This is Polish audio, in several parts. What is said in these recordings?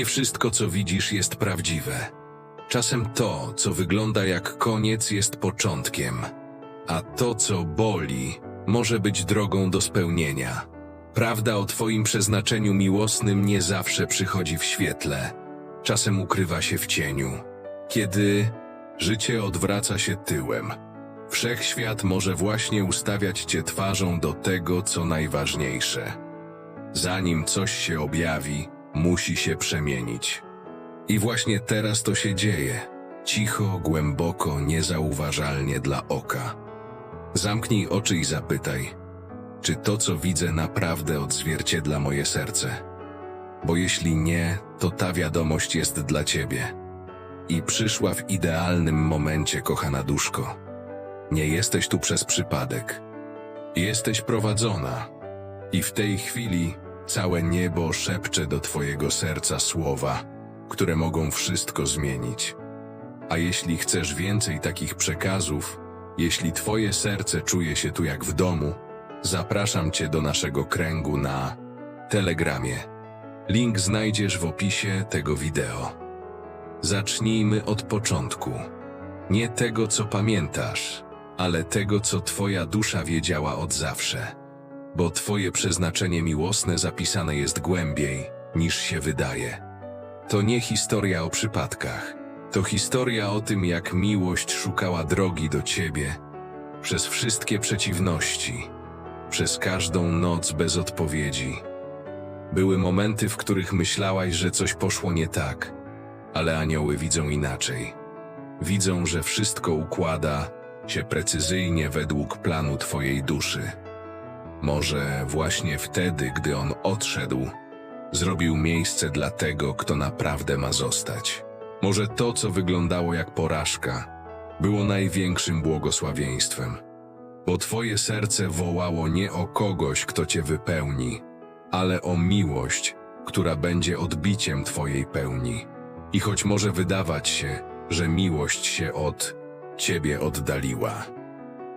Nie wszystko, co widzisz, jest prawdziwe. Czasem to, co wygląda jak koniec, jest początkiem, a to, co boli, może być drogą do spełnienia. Prawda o Twoim przeznaczeniu miłosnym nie zawsze przychodzi w świetle, czasem ukrywa się w cieniu. Kiedy życie odwraca się tyłem, wszechświat może właśnie ustawiać Cię twarzą do tego, co najważniejsze. Zanim coś się objawi, musi się przemienić. I właśnie teraz to się dzieje. Cicho, głęboko, niezauważalnie dla oka. Zamknij oczy i zapytaj, czy to, co widzę, naprawdę odzwierciedla moje serce? Bo jeśli nie, to ta wiadomość jest dla ciebie. I przyszła w idealnym momencie, kochana duszko. Nie jesteś tu przez przypadek. Jesteś prowadzona. I w tej chwili całe niebo szepcze do twojego serca słowa, które mogą wszystko zmienić. A jeśli chcesz więcej takich przekazów, jeśli twoje serce czuje się tu jak w domu, zapraszam cię do naszego kręgu na Telegramie. Link znajdziesz w opisie tego wideo. Zacznijmy od początku. Nie tego, co pamiętasz, ale tego, co twoja dusza wiedziała od zawsze. Bo twoje przeznaczenie miłosne zapisane jest głębiej, niż się wydaje. To nie historia o przypadkach. To historia o tym, jak miłość szukała drogi do ciebie przez wszystkie przeciwności, przez każdą noc bez odpowiedzi. Były momenty, w których myślałaś, że coś poszło nie tak, ale anioły widzą inaczej. Widzą, że wszystko układa się precyzyjnie według planu twojej duszy. Może właśnie wtedy, gdy on odszedł, zrobił miejsce dla tego, kto naprawdę ma zostać. Może to, co wyglądało jak porażka, było największym błogosławieństwem, bo twoje serce wołało nie o kogoś, kto cię wypełni, ale o miłość, która będzie odbiciem twojej pełni. I choć może wydawać się, że miłość się od ciebie oddaliła,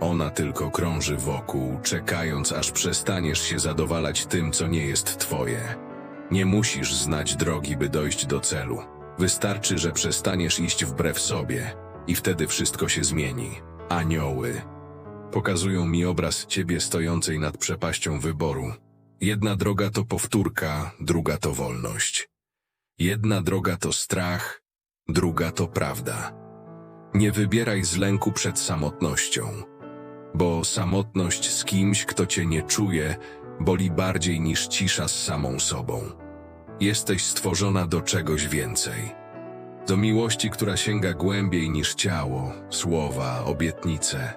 ona tylko krąży wokół, czekając, aż przestaniesz się zadowalać tym, co nie jest twoje. Nie musisz znać drogi, by dojść do celu. Wystarczy, że przestaniesz iść wbrew sobie i wtedy wszystko się zmieni. Anioły pokazują mi obraz ciebie stojącej nad przepaścią wyboru. Jedna droga to powtórka, druga to wolność. Jedna droga to strach, druga to prawda. Nie wybieraj z lęku przed samotnością, bo samotność z kimś, kto cię nie czuje, boli bardziej niż cisza z samą sobą. Jesteś stworzona do czegoś więcej. Do miłości, która sięga głębiej niż ciało, słowa, obietnice.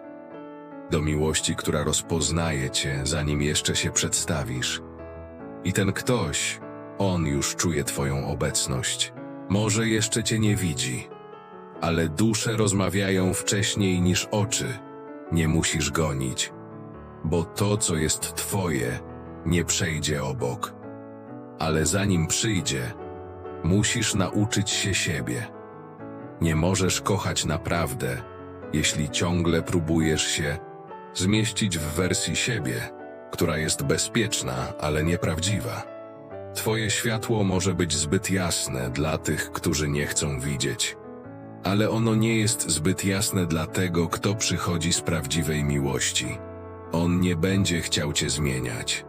Do miłości, która rozpoznaje cię, zanim jeszcze się przedstawisz. I ten ktoś, on już czuje twoją obecność. Może jeszcze cię nie widzi, ale dusze rozmawiają wcześniej niż oczy. Nie musisz gonić, bo to, co jest twoje, nie przejdzie obok. Ale zanim przyjdzie, musisz nauczyć się siebie. Nie możesz kochać naprawdę, jeśli ciągle próbujesz się zmieścić w wersji siebie, która jest bezpieczna, ale nieprawdziwa. Twoje światło może być zbyt jasne dla tych, którzy nie chcą widzieć, ale ono nie jest zbyt jasne dla tego, kto przychodzi z prawdziwej miłości. On nie będzie chciał cię zmieniać.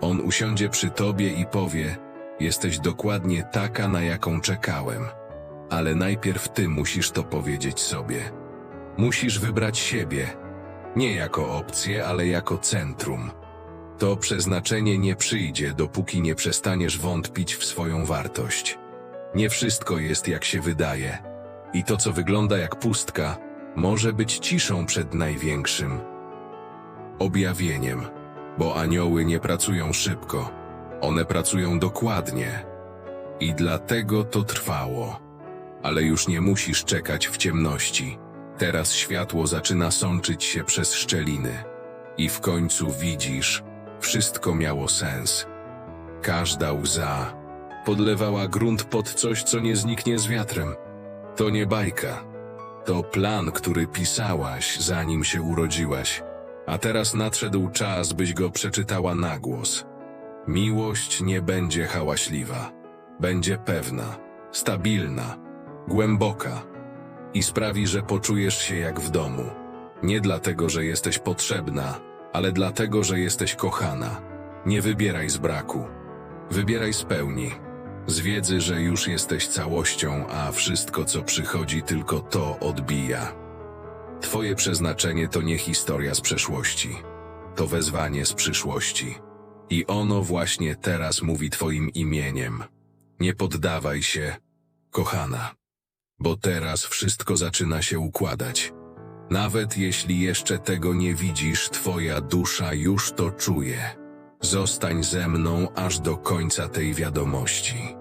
On usiądzie przy tobie i powie: Jesteś dokładnie taka, na jaką czekałem. Ale najpierw ty musisz to powiedzieć sobie. Musisz wybrać siebie, nie jako opcję, ale jako centrum. To przeznaczenie nie przyjdzie, dopóki nie przestaniesz wątpić w swoją wartość. Nie wszystko jest jak się wydaje. I to, co wygląda jak pustka, może być ciszą przed największym objawieniem, bo anioły nie pracują szybko, one pracują dokładnie. I dlatego to trwało. Ale już nie musisz czekać w ciemności. Teraz światło zaczyna sączyć się przez szczeliny. I w końcu widzisz, wszystko miało sens. Każda łza podlewała grunt pod coś, co nie zniknie z wiatrem. To nie bajka. To plan, który pisałaś, zanim się urodziłaś. A teraz nadszedł czas, byś go przeczytała na głos. Miłość nie będzie hałaśliwa. będzie pewna, stabilna, głęboka i sprawi, że poczujesz się jak w domu. Nie dlatego, że jesteś potrzebna, ale dlatego, że jesteś kochana. Nie wybieraj z braku. Wybieraj z pełni. Z wiedzy, że już jesteś całością, a wszystko, co przychodzi, tylko to odbija. Twoje przeznaczenie to nie historia z przeszłości. To wezwanie z przyszłości. I ono właśnie teraz mówi Twoim imieniem. Nie poddawaj się, kochana. Bo teraz wszystko zaczyna się układać. Nawet jeśli jeszcze tego nie widzisz, Twoja dusza już to czuje. Zostań ze mną aż do końca tej wiadomości.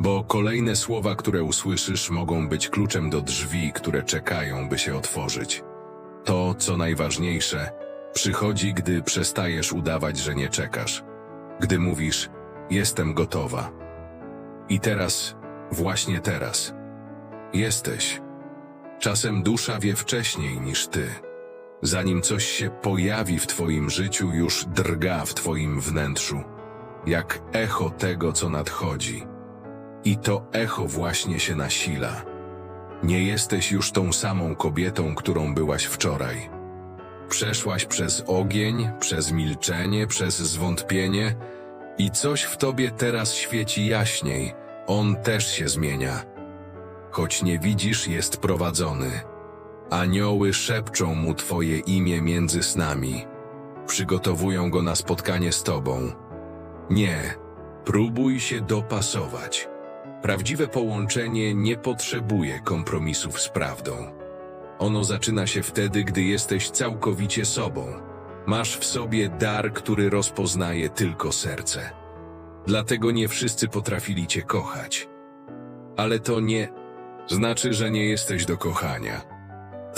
Bo kolejne słowa, które usłyszysz, mogą być kluczem do drzwi, które czekają, by się otworzyć. To, co najważniejsze, przychodzi, gdy przestajesz udawać, że nie czekasz. Gdy mówisz, jestem gotowa. I teraz, właśnie teraz, jesteś. Czasem dusza wie wcześniej niż ty. Zanim coś się pojawi w twoim życiu, już drga w twoim wnętrzu, jak echo tego, co nadchodzi. I to echo właśnie się nasila. Nie jesteś już tą samą kobietą, którą byłaś wczoraj. Przeszłaś przez ogień, przez milczenie, przez zwątpienie i coś w tobie teraz świeci jaśniej. On też się zmienia. Choć nie widzisz, jest prowadzony. Anioły szepczą mu Twoje imię między snami. Przygotowują go na spotkanie z Tobą. Nie, próbuj się dopasować. Prawdziwe połączenie nie potrzebuje kompromisów z prawdą. Ono zaczyna się wtedy, gdy jesteś całkowicie sobą. Masz w sobie dar, który rozpoznaje tylko serce. Dlatego nie wszyscy potrafili Cię kochać. Ale to nie znaczy, że nie jesteś do kochania.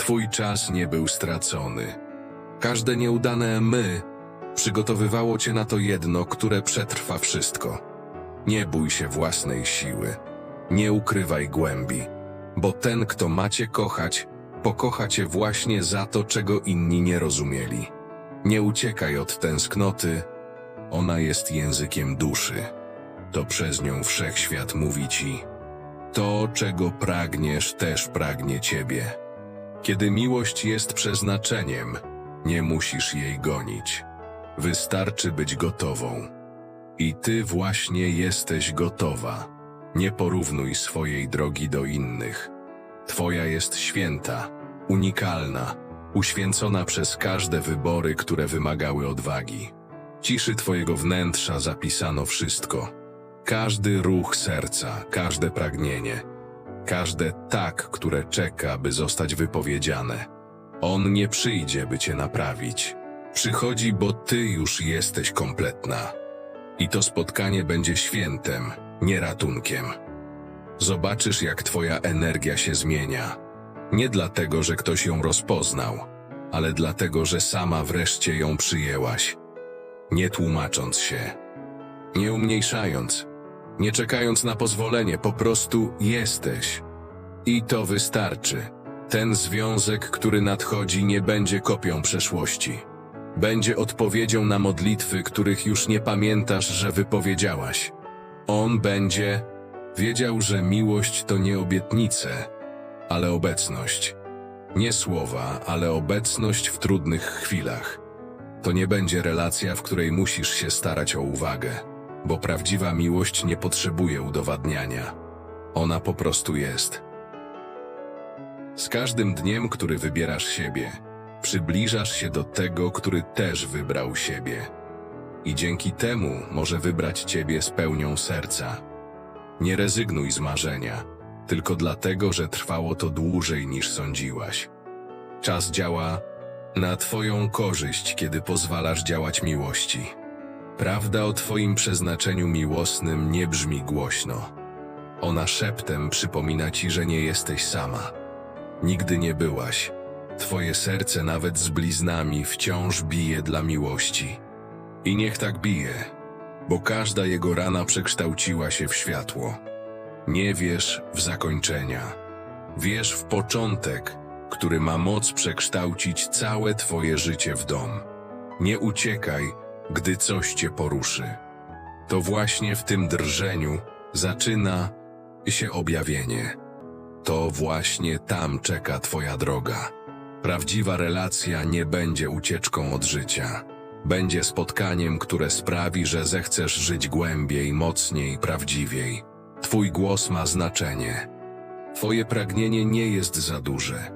Twój czas nie był stracony. Każde nieudane my przygotowywało cię na to jedno, które przetrwa wszystko. Nie bój się własnej siły. Nie ukrywaj głębi, bo ten, kto macie kochać, pokocha cię właśnie za to, czego inni nie rozumieli. Nie uciekaj od tęsknoty, ona jest językiem duszy. To przez nią wszechświat mówi ci, to, czego pragniesz, też pragnie ciebie. Kiedy miłość jest przeznaczeniem, nie musisz jej gonić. Wystarczy być gotową. I ty właśnie jesteś gotowa. Nie porównuj swojej drogi do innych. Twoja jest święta, unikalna, uświęcona przez każde wybory, które wymagały odwagi. Ciszy twojego wnętrza zapisano wszystko. Każdy ruch serca, każde pragnienie, każde tak, które czeka, by zostać wypowiedziane. On nie przyjdzie, by cię naprawić. Przychodzi, bo ty już jesteś kompletna. I to spotkanie będzie świętem, nie ratunkiem. Zobaczysz, jak twoja energia się zmienia. Nie dlatego, że ktoś ją rozpoznał, ale dlatego, że sama wreszcie ją przyjęłaś. Nie tłumacząc się, nie umniejszając, nie czekając na pozwolenie, po prostu jesteś. I to wystarczy. Ten związek, który nadchodzi, nie będzie kopią przeszłości. Będzie odpowiedzią na modlitwy, których już nie pamiętasz, że wypowiedziałaś. On będzie wiedział, że miłość to nie obietnice, ale obecność. Nie słowa, ale obecność w trudnych chwilach. To nie będzie relacja, w której musisz się starać o uwagę, bo prawdziwa miłość nie potrzebuje udowadniania. Ona po prostu jest. Z każdym dniem, który wybierasz siebie, przybliżasz się do tego, który też wybrał siebie. I dzięki temu może wybrać ciebie z pełnią serca. Nie rezygnuj z marzenia, tylko dlatego, że trwało to dłużej niż sądziłaś. Czas działa na twoją korzyść, kiedy pozwalasz działać miłości. Prawda o twoim przeznaczeniu miłosnym nie brzmi głośno. Ona szeptem przypomina ci, że nie jesteś sama. Nigdy nie byłaś. Twoje serce nawet z bliznami wciąż bije dla miłości. I niech tak bije, bo każda jego rana przekształciła się w światło. Nie wierz w zakończenia. Wierz w początek, który ma moc przekształcić całe twoje życie w dom. Nie uciekaj, gdy coś cię poruszy. To właśnie w tym drżeniu zaczyna się objawienie. To właśnie tam czeka Twoja droga. Prawdziwa relacja nie będzie ucieczką od życia. Będzie spotkaniem, które sprawi, że zechcesz żyć głębiej, mocniej, prawdziwiej. Twój głos ma znaczenie. Twoje pragnienie nie jest za duże,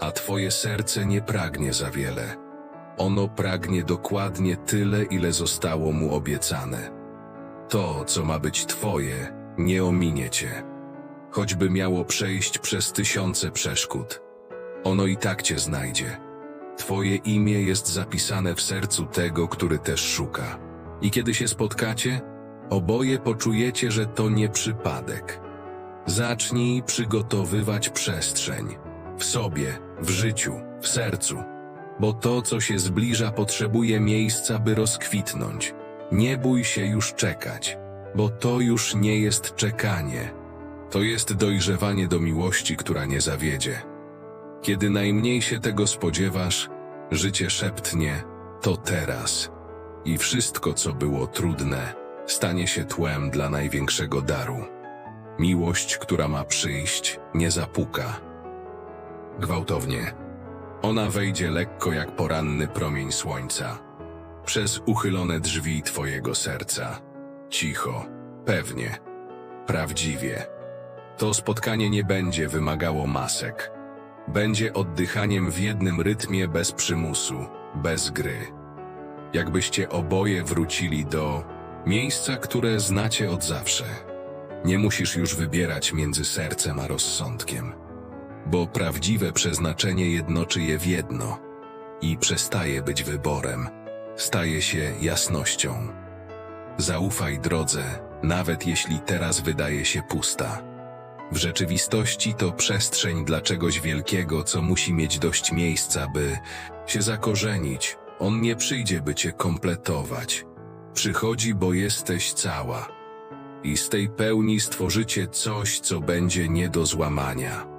a Twoje serce nie pragnie za wiele. Ono pragnie dokładnie tyle, ile zostało mu obiecane. To, co ma być Twoje, nie ominie Cię. Choćby miało przejść przez tysiące przeszkód. Ono i tak Cię znajdzie. Twoje imię jest zapisane w sercu tego, który też szuka. I kiedy się spotkacie, oboje poczujecie, że to nie przypadek. Zacznij przygotowywać przestrzeń. W sobie, w życiu, w sercu. Bo to, co się zbliża, potrzebuje miejsca, by rozkwitnąć. Nie bój się już czekać, bo to już nie jest czekanie. To jest dojrzewanie do miłości, która nie zawiedzie. Kiedy najmniej się tego spodziewasz, życie szeptnie, to teraz. I wszystko, co było trudne, stanie się tłem dla największego daru. Miłość, która ma przyjść, nie zapuka. Gwałtownie. Ona wejdzie lekko jak poranny promień słońca. Przez uchylone drzwi Twojego serca. Cicho, pewnie, prawdziwie. To spotkanie nie będzie wymagało masek. Będzie oddychaniem w jednym rytmie bez przymusu, bez gry. Jakbyście oboje wrócili do miejsca, które znacie od zawsze. Nie musisz już wybierać między sercem a rozsądkiem, bo prawdziwe przeznaczenie jednoczy je w jedno i przestaje być wyborem, staje się jasnością. Zaufaj drodze, nawet jeśli teraz wydaje się pusta. W rzeczywistości to przestrzeń dla czegoś wielkiego, co musi mieć dość miejsca, by się zakorzenić. On nie przyjdzie, by cię kompletować. Przychodzi, bo jesteś cała. I z tej pełni stworzycie coś, co będzie nie do złamania.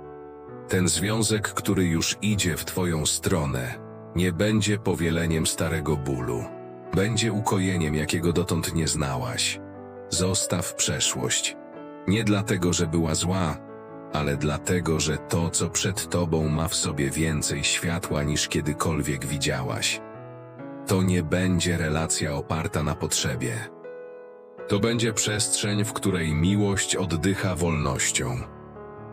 Ten związek, który już idzie w twoją stronę, nie będzie powieleniem starego bólu. Będzie ukojeniem, jakiego dotąd nie znałaś. Zostaw przeszłość. Nie dlatego, że była zła, ale dlatego, że to, co przed tobą, ma w sobie więcej światła niż kiedykolwiek widziałaś. To nie będzie relacja oparta na potrzebie. To będzie przestrzeń, w której miłość oddycha wolnością,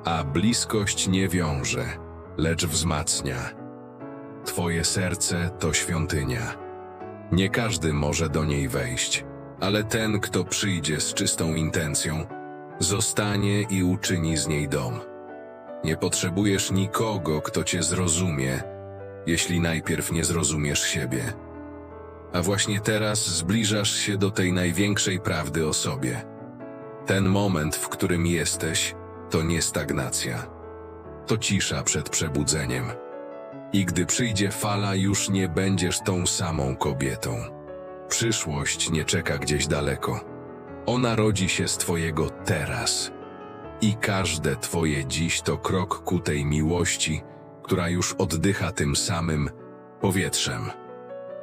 a bliskość nie wiąże, lecz wzmacnia. Twoje serce to świątynia. Nie każdy może do niej wejść, ale ten, kto przyjdzie z czystą intencją, zostanie i uczyni z niej dom. Nie potrzebujesz nikogo, kto cię zrozumie, jeśli najpierw nie zrozumiesz siebie. A właśnie teraz zbliżasz się do tej największej prawdy o sobie. Ten moment, w którym jesteś, to nie stagnacja. To cisza przed przebudzeniem. I gdy przyjdzie fala, już nie będziesz tą samą kobietą. Przyszłość nie czeka gdzieś daleko. Ona rodzi się z Twojego teraz. I każde Twoje dziś to krok ku tej miłości, która już oddycha tym samym powietrzem.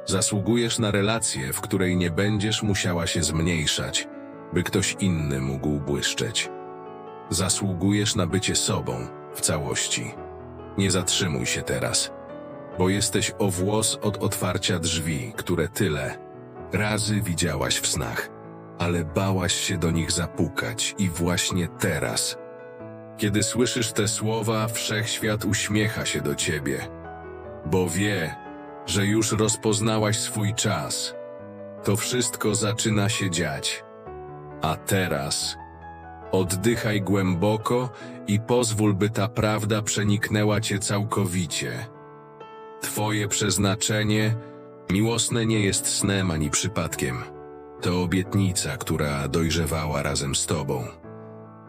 Zasługujesz na relację, w której nie będziesz musiała się zmniejszać, by ktoś inny mógł błyszczeć. Zasługujesz na bycie sobą w całości. Nie zatrzymuj się teraz, bo jesteś o włos od otwarcia drzwi, które tyle razy widziałaś w snach, ale bałaś się do nich zapukać i właśnie teraz. Kiedy słyszysz te słowa, wszechświat uśmiecha się do ciebie, bo wie, że już rozpoznałaś swój czas. To wszystko zaczyna się dziać. A teraz oddychaj głęboko i pozwól, by ta prawda przeniknęła cię całkowicie. Twoje przeznaczenie miłosne nie jest snem ani przypadkiem. To obietnica, która dojrzewała razem z tobą.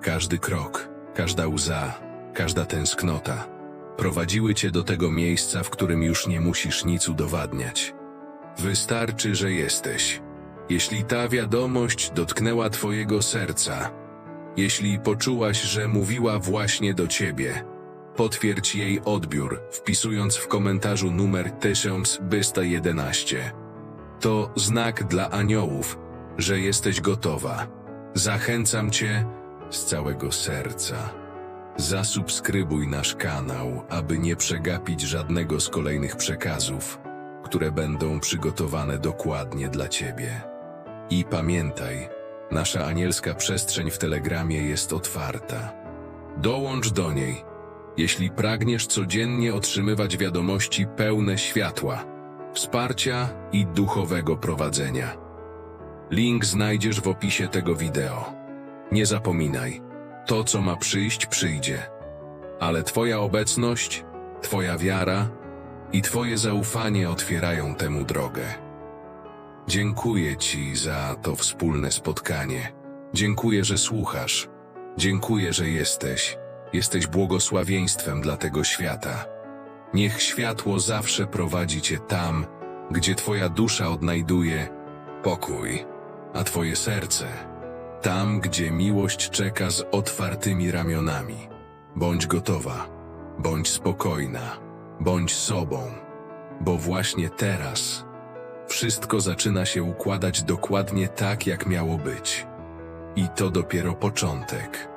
Każdy krok, każda łza, każda tęsknota prowadziły cię do tego miejsca, w którym już nie musisz nic udowadniać. Wystarczy, że jesteś. Jeśli ta wiadomość dotknęła twojego serca, jeśli poczułaś, że mówiła właśnie do ciebie, potwierdź jej odbiór, wpisując w komentarzu numer 1111. To znak dla aniołów, że jesteś gotowa. Zachęcam cię, z całego serca. Zasubskrybuj nasz kanał, aby nie przegapić żadnego z kolejnych przekazów, które będą przygotowane dokładnie dla Ciebie. I pamiętaj, nasza anielska przestrzeń w Telegramie jest otwarta. Dołącz do niej, jeśli pragniesz codziennie otrzymywać wiadomości pełne światła, wsparcia i duchowego prowadzenia. Link znajdziesz w opisie tego wideo. Nie zapominaj, to co ma przyjść, przyjdzie. Ale Twoja obecność, Twoja wiara i Twoje zaufanie otwierają temu drogę. Dziękuję Ci za to wspólne spotkanie. Dziękuję, że słuchasz. Dziękuję, że jesteś. Jesteś błogosławieństwem dla tego świata. Niech światło zawsze prowadzi Cię tam, gdzie Twoja dusza odnajduje pokój, a Twoje serce tam, gdzie miłość czeka z otwartymi ramionami. Bądź gotowa, bądź spokojna, bądź sobą, bo właśnie teraz wszystko zaczyna się układać dokładnie tak, jak miało być. I to dopiero początek.